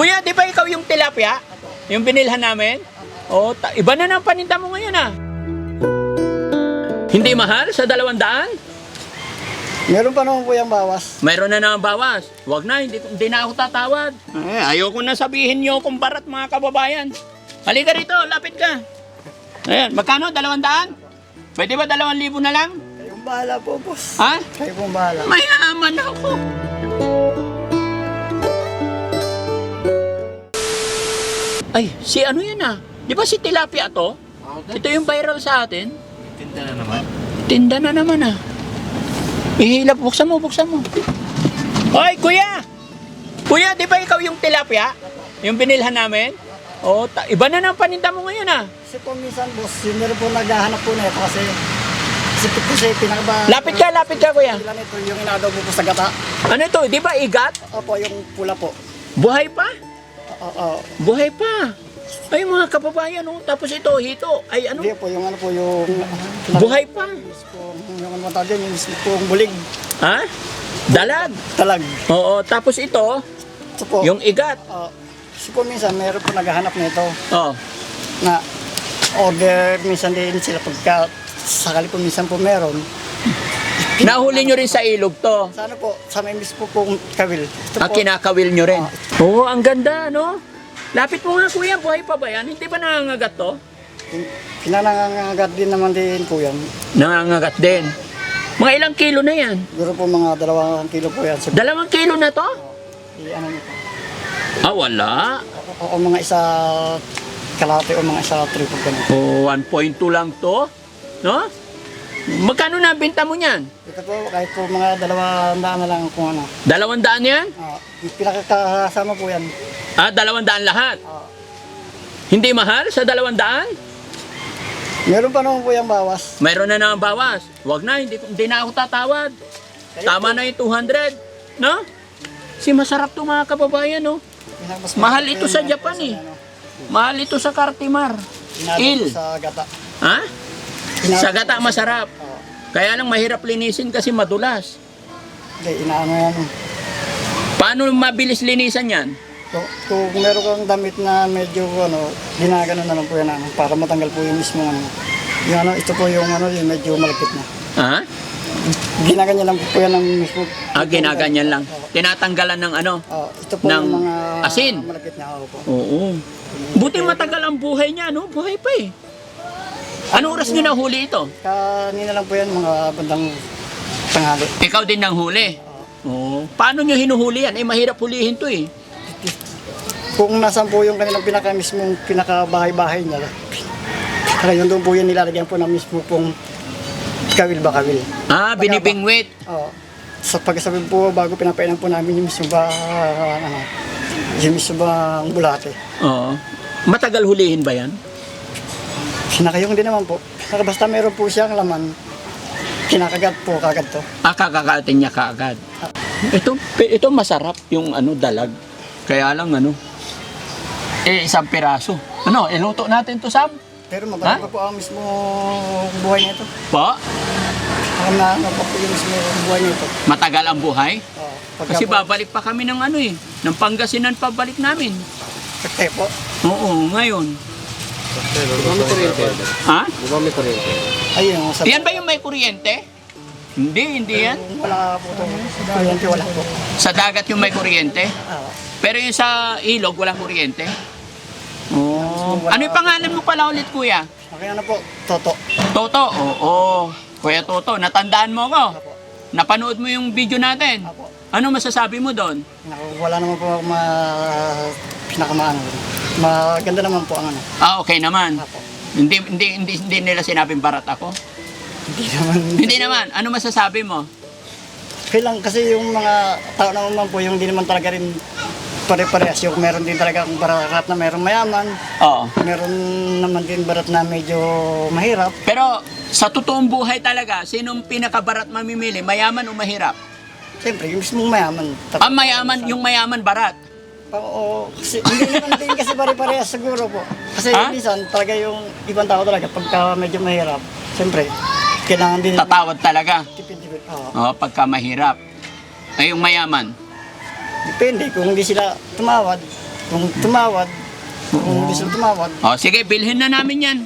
Kuya, di ba ikaw yung tilapia? Yung binilhan namin? Oh, iba na ng paninda mo ngayon ah. Hindi mahal sa dalawang daan? Meron pa naman po yung bawas. Mayroon na naman bawas. Huwag na, hindi, hindi na ako tatawad. Eh, ayoko na sabihin nyo kung barat mga kababayan. Halika rito, lapit ka. Ayan, magkano? Dalawang daan? Pwede ba dalawang libo na lang? Kayong bahala po, boss. Ha? Kayo pong bahala. Mayaman ako. Ay, si ano yan ah? Di ba si Tilapia to? Ito yung viral sa atin. Tinda na naman. Tinda na naman ah. Ihilap, buksan mo, buksan mo. Hoy, kuya! Kuya, di ba ikaw yung tilapia? Yung binilhan namin? Oh, ta- iba na ng paninda mo ngayon ah. Kasi po minsan, boss, yung meron po naghahanap po na ito kasi kasi po kasi pinakaba... Lapit ka, lapit ka kuya. Ilan ito yung inadaw po po sa gata. Ano to, di ba igat? Opo, yung pula po. Buhay pa? Oo, oo. Buhay pa. Ay mga kababayan, oh. tapos ito, hito. Ay ano? Hindi po, yung ano po, yung... Buhay pa. Yung ano matawag din, yung pong bulig. Ha? Dalag. Talag. Oo, tapos ito, Ito po. yung igat. Oo. kasi po minsan, meron po naghahanap nito Oh. na order minsan din sila pagka sakali po minsan po meron. Nahuli nyo rin sa ilog to. Sa ano po, sa may mismo pong kawil. Ito Ah, po, kinakawil nyo rin. Oo, ang ganda, no? Lapit mo nga, kuya. Buhay pa ba yan? Hindi ba nangangagat to? pinanangangagat din naman din po yan. Nangangagat din. Mga ilang kilo na yan? Siguro po mga dalawang kilo po yan. Sa, Dalawang kilo na to? i- ano niyo po. Ah, wala. O, o mga isa kalate o mga isa tripo ganun. Oh, 1.2 lang to. No? Magkano na benta mo niyan? Ito po, kahit po mga dalawang daan na lang kung ano. Dalawang daan yan? Uh, pinakakasama po yan. Ah, dalawang daan lahat. Ah, Hindi mahal sa dalawang daan? meron pa naman po yung bawas. Mayroon na naman bawas. Huwag na, hindi, hindi na ako tatawad. Tama na yung 200. No? Si masarap to mga kababayan, no? Mas Mahal ito sa Japan, eh. Ano, Mahal ito sa Cartimar. inabot Il. sa gata. Ha? Inabot Sa gata masarap. Oo. Kaya lang mahirap linisin kasi madulas. Hindi, inaano yan. Paano mabilis linisan yan? Kung, kung meron kang damit na medyo ano, ginagano na lang po yan ano, para matanggal po yung mismo ano. Yung ano, ito po yung ano, yung medyo malapit na. Ha? Ginaganyan lang po yan ng mismo. Ah, ginaganyan lang. Tinatanggalan ng ano? Oh, ito po Ng yung mga asin. malapit na ako po. Oo. Buti matagal ang buhay niya, no? Buhay pa eh. Anong oras niyo nahuli ito? Kanina lang po yan, mga bandang tanghali. Ikaw din nang huli. Oo. Paano niyo hinuhuli yan? Eh, mahirap hulihin to eh. Kung nasan po yung kanilang pinaka mismong pinakabahay-bahay niya, kaya yun doon po yan nilalagyan po ng mismo pong kawil ba kawil. Ah, binibingwit. Oo. Sa pagkasabi po, bago pinapainan po namin yung mismo ba, ano, yung mismo ba ang bulate. Oo. Matagal hulihin ba yan? Kinakayong din naman po. Basta meron po siyang laman, kinakagat po kagad to. Ah, kakakatin niya kaagad. Ito, ito masarap yung ano, dalag. Kaya lang ano, eh, isang piraso. Ano, iluto natin to, Sam? Pero Ha? pa po ang mismo buhay nito. Pa? Ang na, ano pa po yung mismo buhay nito. Matagal ang buhay? Oo. Pagka Kasi po, babalik pa kami ng ano eh, ng Pangasinan pabalik namin. Kaya po, Oo, ngayon. Bumami kuryente. Ha? Bumami kuryente. ayun, sa Yan ba yung may kuryente? Hindi, hindi yan. Wala po ito. Kuryente wala po. Sa dagat yung may kuryente. Ah, Pero yung sa ilog, walang kuryente. Oh. Ano yung pangalan mo pala ulit, kuya? kaya na po, Toto. Toto. Oo. Kuya Toto, natandaan mo ako. Apo. Napanood mo yung video natin. Apo. Ano masasabi mo doon? Naku, Wala naman po ako ma... pinakamaano. Maganda naman po ang ano. Ah, okay naman. Apo. Hindi, hindi, hindi, hindi nila sinabing barat ako. Hindi naman. Hindi naman. Ano masasabi mo? Kailang kasi yung mga tao naman po, yung hindi naman talaga rin pare-parehas. Yung meron din talaga ang barat na meron mayaman. Oo. Meron naman din barat na medyo mahirap. Pero sa totoong buhay talaga, sinong pinakabarat mamimili? Mayaman o mahirap? Siyempre, yung mismong mayaman. Ang mayaman, yung mayaman barat. Oo, kasi hindi naman din kasi pare-parehas siguro po. Kasi Ha? minsan talaga yung ibang tao talaga pagka medyo mahirap, siyempre, kailangan din Tatawad talaga. tipid-tipid. Oo. Oh, pagka mahirap. Ay, yung mayaman. Depende kung hindi sila tumawad, Kung tumawad, kung gusto tumawad, O, sige, bilhin na namin yan.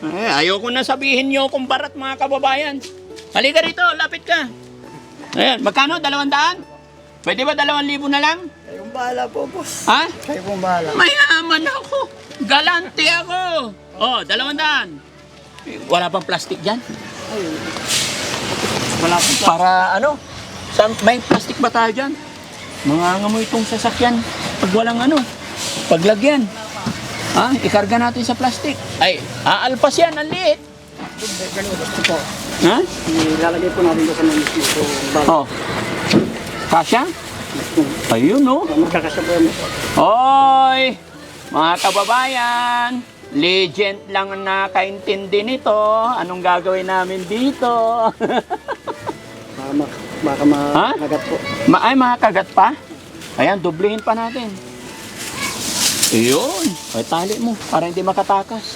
Eh, ayoko na sabihin nyo kung barat mga kababayan. Halika rito, lapit ka. Ayan, magkano? Dalawang daan? Pwede ba dalawang libo na lang? Kayong bahala po, boss. Ha? Kayo pong bahala. Mayaman ako. Galante ako. Oh, dalawang daan. Wala bang plastic dyan? Ay, wala sa... Para ano? Saan, may plastic ba tayo dyan? Mga ngamoy itong sasakyan. Pag walang ano, paglagyan. Ha? Ikarga natin sa plastic. Ay, aalpas yan, ang liit. Ganun, gusto po. Ha? Ilalagay po natin doon sa mga mismo. Oh. Kasya? Ayun, no? Hoy! Mga kababayan, legend lang ang nakaintindi nito. Anong gagawin namin dito? Baka, baka makagat po. Ma ay, makakagat pa? Ayan, dublihin pa natin. Ayun. Ay, tali mo para hindi makatakas.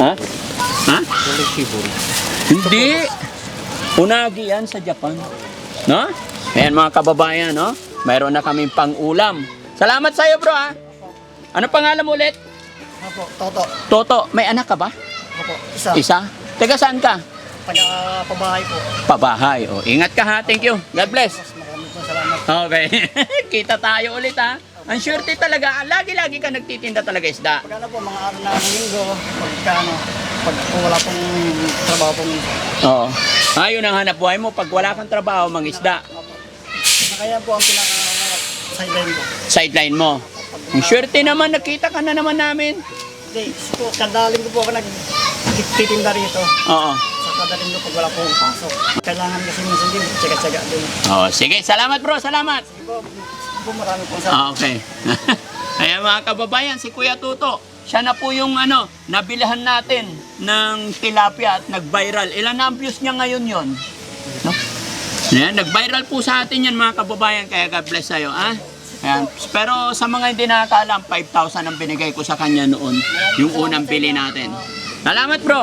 Ha? Ha? Hindi. Unagi yan sa Japan. No? Ayan mga kababayan, no? Mayroon na kaming pang-ulam. Salamat sa'yo, bro, ha? Ano pangalan mo ulit? Opo, toto. Toto, may anak ka ba? Opo, isa. Isa? Teka, saan ka? Taga pabahay po. Pabahay. O, ingat ka ha. Thank you. God bless. Okay. Kita tayo ulit ha. Ang surety talaga, lagi-lagi ka nagtitinda talaga isda. Pag ano po, mga araw na ng linggo, pagka ano, pag wala pong trabaho pong Oo. Ayun ang hanap buhay mo. Pag wala kang trabaho, mangisda. na kaya po ang pinaka sideline ko. Sideline mo. Ang surety naman, nakita ka na naman namin. Hindi, po, kadaling ko po ako nagtitinda rito. Oo. Sa kadaling ko pag wala pong pasok. Kailangan kasi minsan din, tsaga-tsaga din. Oh, sige, salamat bro, salamat. Sige po, sige po marami po sa... Ah, okay. Ayan mga kababayan, si Kuya Tuto, siya na po yung ano, nabilhan natin ng tilapia at nag-viral. Ilan na ang views niya ngayon yon? No? Ayan, nag-viral po sa atin yan mga kababayan, kaya God bless sa'yo, ah. Ayan. Pero sa mga hindi nakakaalam, 5,000 ang binigay ko sa kanya noon, yung unang bili natin. Salamat bro.